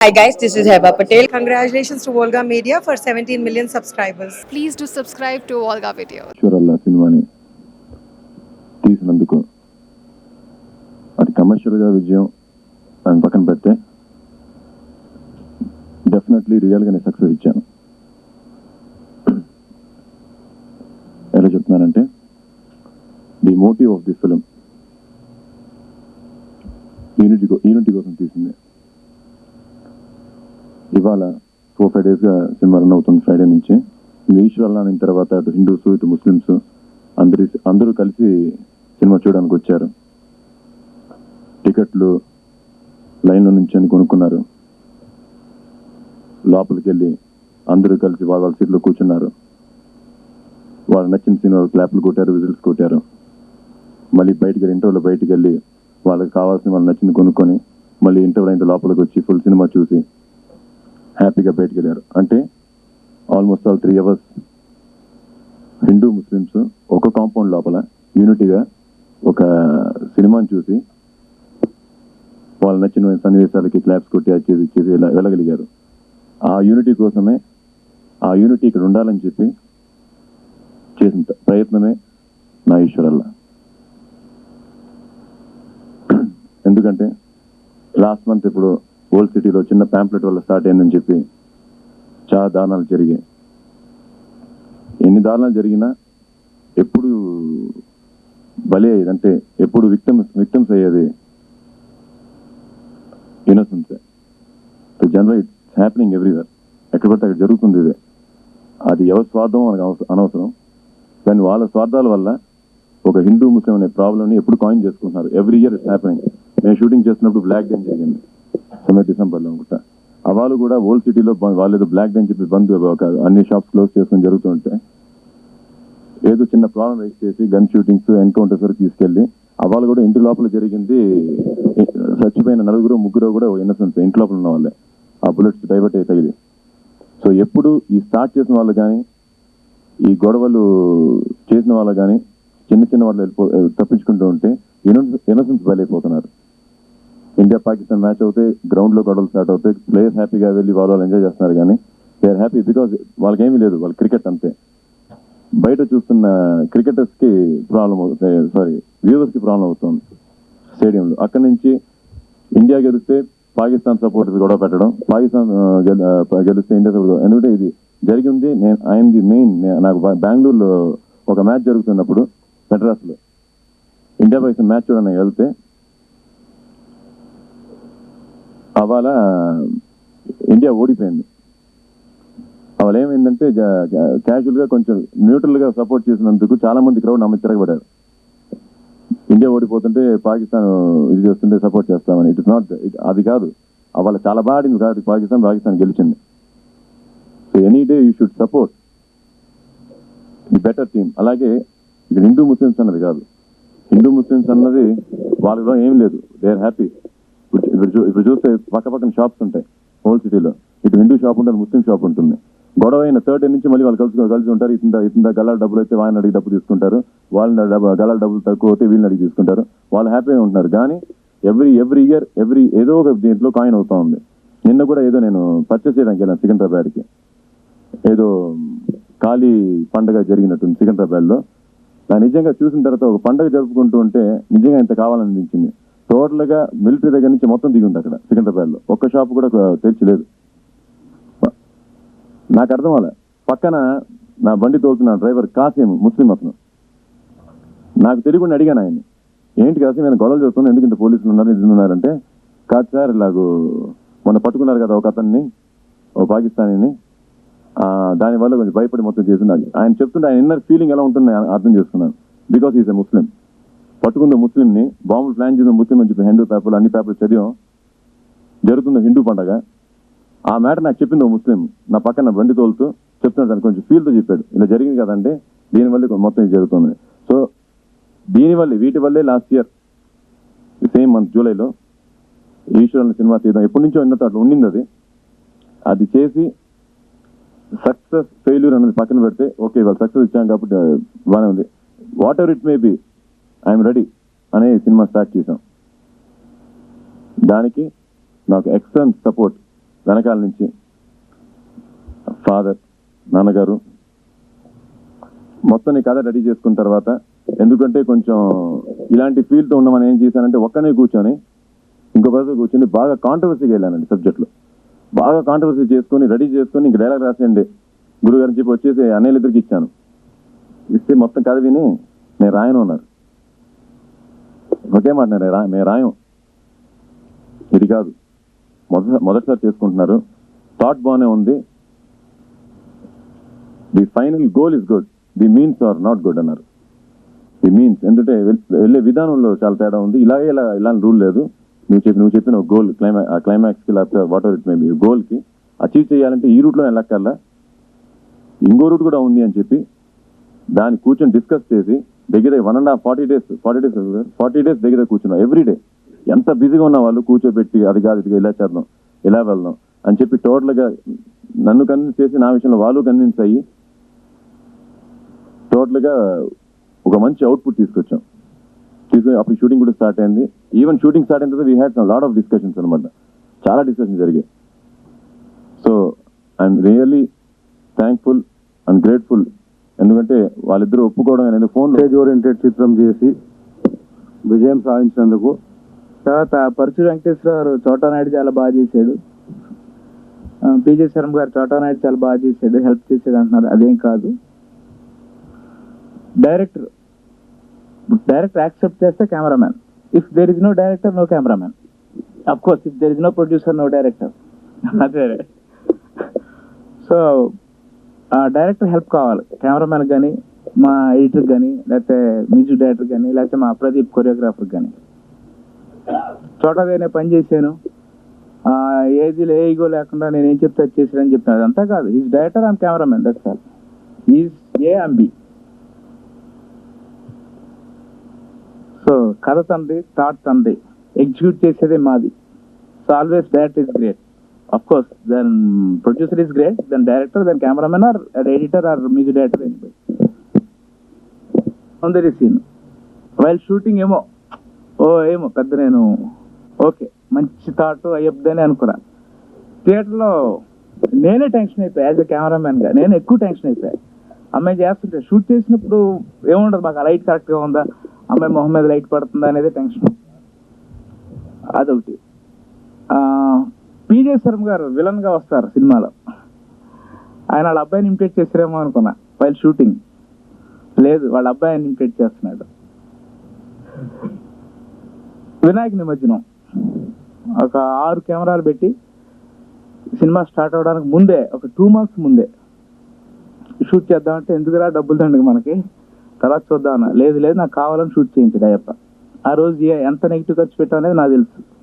Hi guys, this is Heba Patel. Congratulations to Volga Media for 17 million subscribers. Please do subscribe to Volga Video. ఈశ్వరల్లా సినిమాని తీసినందుకు అది కమర్షియల్గా విజయం అని పక్కన పెడితే డెఫినెట్లీ రియల్గా నేను సక్సెస్ ఇచ్చాను ఎలా చెప్తున్నానంటే the motive of the film unity unity కోసం తీసింది ఇవాళ ఫోర్ ఫైవ్ డేస్గా సినిమా రన్ అవుతుంది ఫ్రైడే నుంచి. ఈశ్వరాలని అయిన తర్వాత అటు హిందూస్ ఇటు ముస్లిమ్స్ అందరి అందరూ కలిసి సినిమా చూడడానికి వచ్చారు. టికెట్లు లైన్లో నుంచి అని కొనుక్కున్నారు. లోపలికి వెళ్ళి అందరూ కలిసి వాళ్ళ వాళ్ళ సీట్లో కూర్చున్నారు. వాళ్ళు నచ్చిన సినిమా క్లాప్లు కొట్టారు విజిల్స్ కొట్టారు. మళ్ళీ బయటికి వెళ్ళి ఇంటర్వ్యూలో బయటికి వెళ్ళి వాళ్ళకి కావాల్సిన వాళ్ళు నచ్చింది కొనుక్కొని మళ్ళీ ఇంటర్వ్యూ అయిన లోపలికి వచ్చి ఫుల్ సినిమా చూసి హ్యాపీగా బయటికి వెళ్ళారు. అంటే almost all three hours Hindu Muslims ఒక కాంపౌండ్ లోపల యూనిటీగా ఒక సినిమాని చూసి వాళ్ళు నచ్చిన సన్నివేశాలకి క్లాప్స్ కొట్టి అది చేసి ఇలా వెళ్ళగలిగారు. ఆ యూనిటీ కోసమే ఆ యూనిటీ ఇక్కడ ఉండాలని చెప్పి చేసిన ప్రయత్నమే నా ఈశ్వరల్లా. ఎందుకంటే లాస్ట్ మంత్ ఇప్పుడు ఓల్డ్ సిటీలో చిన్న ప్యాంప్లెట్ వల్ల స్టార్ట్ అయిందని చెప్పి చాలా దారుణాలు జరిగాయి. ఎన్ని దారుణాలు జరిగినా ఎప్పుడు బలి అయ్యేది అంటే ఎప్పుడు విక్టమ్స్ విక్టమ్స్ అయ్యేది innocence general it's happening everywhere ఎక్కడ పడితే అక్కడ జరుగుతుంది ఇదే. అది ఎవరి స్వార్థం మనకు అనవసరం. కానీ వాళ్ళ స్వార్థాల వల్ల ఒక హిందూ ముస్లిం అనే ప్రాబ్లమ్ని ఎప్పుడు కాయిన్ చేసుకుంటున్నారు. ఎవ్రీ ఇయర్ ఇట్స్ హ్యాపెనింగ్ మేము షూటింగ్ చేస్తున్నప్పుడు బ్లాక్ డే జరిగింది. సమే డిసెంబర్లో అనుకుంటా. వాళ్ళు కూడా ఓల్డ్ సిటీలో వాళ్ళు బ్లాక్ అని చెప్పి బంద్ ఒక అన్ని షాప్స్ క్లోజ్ చేసుకుని జరుగుతుంటే ఏదో చిన్న ప్రాబ్లం రైజ్ చేసి గన్ షూటింగ్స్ ఎన్కౌంటర్స్ వరకు తీసుకెళ్ళి అవాళ్ళు వాళ్ళు కూడా ఇంటి లోపల జరిగింది. చచ్చిపోయిన నలుగురు ముగ్గురు కూడా ఇన్నసెన్స్ ఇంటి లోపల ఉన్న వాళ్ళే. ఆ బుల్లెట్స్ డైవర్ట్ అయితే తగిలి సో ఎప్పుడు ఈ స్టార్ట్ చేసిన వాళ్ళు కానీ ఈ గొడవలు చేసిన వాళ్ళు కానీ చిన్న చిన్న వాళ్ళు వెళ్ళిపో తప్పించుకుంటూ ఉంటే ఇన్నసెన్స్ బయలైపోతున్నారు ఇండియా పాకిస్తాన్ మ్యాచ్ అవుతే గ్రౌండ్లో గొడవలు స్టార్ట్ అవుతాయి. ప్లేయర్స్ హ్యాపీగా వెళ్ళి వాళ్ళు వాళ్ళు ఎంజాయ్ చేస్తున్నారు కానీ దే ఆర్ హ్యాపీ బికాజ్ వాళ్ళకి ఏమీ లేదు వాళ్ళు క్రికెట్ అంతే. బయట చూస్తున్న క్రికెటర్స్కి ప్రాబ్లం అవుతుంది సారీ వ్యూవర్స్కి ప్రాబ్లం అవుతుంది స్టేడియంలో. అక్కడి నుంచి ఇండియా గెలిస్తే పాకిస్తాన్ సపోర్టర్స్ గొడవ పెట్టడం పాకిస్తాన్ గెలిస్తే ఇండియా సపోర్ట్ ఎందుకంటే ఇది జరిగింది నేను ఐఎమ్ ది మెయిన్ నాకు బెంగళూరులో ఒక మ్యాచ్ జరుగుతున్నప్పుడు మెడ్రాస్లో ఇండియా పాకిస్తాన్ మ్యాచ్ చూడడానికి వెళ్తే అవాళ ఇండియా ఓడిపోయింది. అవాళ ఏమైందంటే క్యాజువల్గా కొంచెం న్యూట్రల్గా సపోర్ట్ చేసినందుకు చాలా మంది క్రౌడ్ నమ్మి తిరగబడారు ఇండియా ఓడిపోతుంటే పాకిస్తాన్ ఇది చేస్తుంటే సపోర్ట్ చేస్తామని. ఇట్ ఇస్ నాట్ అది కాదు. అవాళ చాలా బాగా ఆడింది కాబట్టి పాకిస్తాన్ పాకిస్తాన్ గెలిచింది. So any day you should support the better team అలాగే ఇక్కడ హిందూ ముస్లిమ్స్ అన్నది కాదు. హిందూ ముస్లిమ్స్ అన్నది వాళ్ళలో ఏం లేదు. దే ఆర్ హ్యాపీ ఇప్పుడు చూ- ఇప్పుడు చూస్తే పక్క పక్కన షాప్స్ ఉంటాయి హోల్ సిటీలో ఇటు హిందూ షాప్ ఉంటుంది ముస్లిం షాప్ ఉంటుంది. గొడవ అయిన థర్డ్ నుంచి మళ్ళీ వాళ్ళు కలిసి కలిసి ఉంటారు. ఇతని ఇతని గల్లాల డబ్బులు అయితే వాళ్ళని అడిగి డబ్బు తీసుకుంటారు. వాళ్ళని డబ్బు- గల్లాల డబ్బులు తక్కువ అయితే వీళ్ళని అడిగి తీసుకుంటారు. వాళ్ళు హ్యాపీగా ఉంటున్నారు. కానీ ఎవ్రీ ఎవ్రీ ఇయర్ ఎవ్రీ ఏదో ఒక దీంట్లో కాయిన్ అవుతా ఉంది. నిన్న కూడా ఏదో నేను పర్చేస్ చేయడానికి వెళ్ళాను సికింద్రాబాద్కి. ఏదో ఖాళీ పండగ జరిగినట్టుంది సికింద్రాబాద్లో. నా నిజంగా చూసిన తర్వాత ఒక పండగ జరుపుకుంటూ ఉంటే నిజంగా ఇంత కావాలనిపించింది. టోటల్గా మిలిటరీ దగ్గర నుంచి మొత్తం దిగి ఉంది అక్కడ సికింద్రాబాద్లో. ఒక్క షాప్ కూడా తెరిచలేదు. నాకు అర్థం అలా పక్కన నా బండి తోలుతున్న డ్రైవర్ కాసేం ముస్లిం అతను. నాకు తెలియకుండా అడిగాను ఆయన ఏంటి కాసేం నేను గొడవలు చేస్తుంది ఎందుకు ఇంత పోలీసులు ఉన్నారు ఇది ఉన్నారంటే? కాదు సార్ ఇలాగూ మొన్న పట్టుకున్నారు కదా ఒక అతన్ని ఓ పాకిస్తానీని. దానివల్ల కొంచెం భయపడి మొత్తం చేస్తున్నారు. ఆయన చెప్తుంటే ఆయన ఇన్నర్ ఫీలింగ్ ఎలా ఉంటుంది అర్థం చేసుకున్నాను. బికాస్ ఈజ్ ఎ ముస్లిం పట్టుకుంది ముస్లింని బాంబులు ప్లాన్ చేసిన ముస్లిం అని చెప్పి హిందూ పేపర్లు అన్ని పేపర్లు చదివాం. జరుగుతుంది హిందూ పండగ. ఆ మ్యాటర్ నాకు చెప్పింది ఓ ముస్లిం. నా పక్కన బండి తోలుతూ చెప్తున్నాడు దాన్ని కొంచెం ఫీల్తో చెప్పాడు. ఇలా జరిగింది కదంటే దీనివల్ల మొత్తం ఇది జరుగుతుంది. సో దీనివల్ల వీటి వల్లే లాస్ట్ ఇయర్ సేమ్ మంత్ జూలైలో ఈశ్వరుని సినిమా తీద్దాం. ఎప్పటి నుంచో ఉన్నత అట్లా ఉండింది అది. అది చేసి సక్సెస్ ఫెయిల్యూర్ అనేది పక్కన పెడితే ఓకే వాళ్ళు సక్సెస్ ఇచ్చాం కాబట్టి బాగానే ఉంది. Whatever it may be I'm ready అనే సినిమా స్టార్ట్ చేసాం దానికి నాకు ఎక్సలెంట్ సపోర్ట్ వెనకాల నుంచి ఫాదర్ నాన్నగారు. మొత్తం ఈ కథ రెడీ చేసుకున్న తర్వాత ఎందుకంటే కొంచెం ఇలాంటి ఫీల్తో ఉండమని ఏం చేశానంటే ఒక్కనే కూర్చొని ఇంకో పర్సన్ కూర్చొని బాగా కాంట్రవర్సీగా వెళ్ళానండి సబ్జెక్ట్లో బాగా కాంట్రవర్సీ చేసుకొని రెడీ చేసుకొని ఇంక డైలాగ్ రాసేయండి. గురుగారిని చెప్పి వచ్చేసి అన్నయ్యలిద్దరికి ఇచ్చాను. ఇస్తే మొత్తం కథ విని నేను రాయను అన్నారు. ఒకే మాట నేను రా మేము రాయం ఇది కాదు. మొదటి మొదటిసారి చేసుకుంటున్నారు. థాట్ బాగానే ఉంది. The final goal is good the means are not good అన్నారు. ది మీన్స్ ఎందుకంటే వెళ్ళే విధానంలో చాలా తేడా ఉంది. ఇలాగే ఇలా ఇలాంటి రూల్ లేదు. నువ్వు చెప్పి నువ్వు చెప్పిన గోల్ క్లైమా క్లైమాక్స్కి లేకపోతే whatever it may be గోల్కి అచీవ్ చేయాలంటే ఈ రూట్లో వెళ్ళక్కర్లా ఇంకో రూట్ కూడా ఉంది అని చెప్పి దాన్ని కూర్చొని డిస్కస్ చేసి దగ్గర one and half forty days forty days forty days దగ్గర కూర్చున్నాం. ఎవ్రీ డే ఎంత బిజీగా ఉన్న వాళ్ళు కూర్చోబెట్టి అది కాదు ఇది ఇలా చేద్దాం ఇలా వెళ్దాం అని చెప్పి టోటల్గా నన్ను కన్విన్స్ చేసి నా విషయంలో వాళ్ళు కన్విన్స్ అయ్యి టోటల్గా ఒక మంచి అవుట్పుట్ తీసుకొచ్చాం. తీసుకొని అప్పుడు షూటింగ్ కూడా స్టార్ట్ అయింది. ఈవెన్ షూటింగ్ స్టార్ట్ అయిన తర్వాత we had lot of discussions అనమాట చాలా డిస్కషన్ జరిగాయి. So I'm really thankful and grateful ఎందుకంటే వాళ్ళిద్దరూ ఒప్పుకోవడం అనేది ఫోన్ స్టేజ్ ఓరియంటెడ్ చిత్రం చేసి విజయం సాధించినందుకు. తర్వాత పరచు వెంకటేశ్వర గారు చోటా చాలా బాగా చేశాడు. పీజే శర్మ గారు చోటానాయుడు చాలా బాగా చేశాడు హెల్ప్ చేశాడు అంటున్నారు. అదేం కాదు. డైరెక్టర్ డైరెక్టర్ యాక్సెప్ట్ చేస్తే cameraman. If there is no director no cameraman. Of course if there is no producer no director అదే. సో డైరెక్టర్ హెల్ప్ కావాలి. కెమెరామ్యాన్ కానీ మా ఎడిటర్ కానీ లేకపోతే మ్యూజిక్ డైరెక్టర్ కానీ లేకపోతే మా ప్రదీప్ కొరియోగ్రాఫర్ కానీ చోటగా పని చేశాను. ఏది ఏ ఈగో లేకుండా నేను ఏం చెప్తే అది అని చెప్తాను అదంతా కాదు. Is director and cameraman that's all is a అంబి B so కథ తండ్రి థాట్ తండ్రి. ఎగ్జిక్యూట్ చేసేదే మాది. So always that is great of course then producer is great then director then cameramen or editor or music director anybody scene while shooting ఏమో. ఓ ఏమో పెద్ద నేను. ఓకే మంచి థాట్ అయ్యొద్దని అనుకున్నా. థియేటర్లో నేనే టెన్షన్ అయిపోయా యాజ్ ఎ కెమెరామెన్గా నేను ఎక్కువ టెన్షన్ అయిపోయా. అమ్మాయి చేస్తుంటే షూట్ చేసినప్పుడు ఏముండదు మాకు ఆ లైట్ కరెక్ట్గా ఉందా? అమ్మాయి మొహం మీద లైట్ పడుతుందా అనేది టెన్షన్ అదొకటి. పీజే శర్మ గారు విలన్గా వస్తారు సినిమాలో. ఆయన వాళ్ళ అబ్బాయిని ఇమిటేట్ చేసిరేమో అనుకున్నా వైల్ షూటింగ్ లేదు వాళ్ళ అబ్బాయిని ఇమిటేట్ చేస్తున్నాడు. వినాయక నిమజ్జనం. ఒక ఆరు కెమెరాలు పెట్టి సినిమా స్టార్ట్ అవడానికి ముందే ఒక టూ మంత్స్ ముందే. షూట్ చేద్దామంటే ఎందుకురా డబ్బులు దండగ మనకి? తర్వాత చూద్దామన్నా. లేదు లేదు నాకు కావాలని షూట్ చేయించడా అయ్యప్ప ఆ రోజు ఏ- ఎంత నెగిటివ్ ఖర్చు పెట్టాం అనేది నాకు తెలుసు.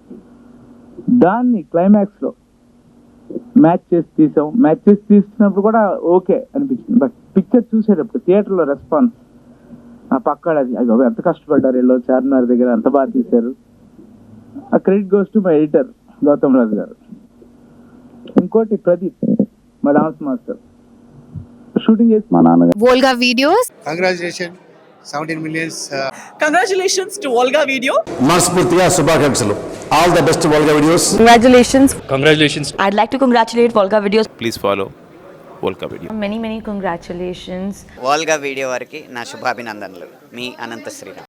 దాన్ని క్లైమాక్స్లో మ్యాచ్ చేసి తీసాం. మ్యాచ్ చేసి తీసినప్పుడు కూడా ఓకే అనిపించింది. బట్ పిక్చర్ చూసేటప్పుడు థియేటర్లో రెస్పాన్స్ ఆ పక్కడ అది ఎంత కష్టపడ్డారు వీళ్ళు. చార్మినార్ దగ్గర ఎంత బాగా తీశారు. ఆ credit goes to my editor Gautham Raju garu. ఇంకోటి ప్రదీప్ మా డాన్స్ మాస్టర్ షూటింగ్ చేసి మా నాన్నగారు. Volga Videos. Congratulations, 17 millions. Congratulations to Volga Video. మనస్ఫూర్తిగా శుభాకాంక్షలు. All the best Volga videos Congratulations. Congratulations. I'd like to congratulate Volga Videos. Please follow Volca Video. Many, many congratulations. Volga video వారికి నా శుభాభినందనలు మీ అనంత శ్రీరామ్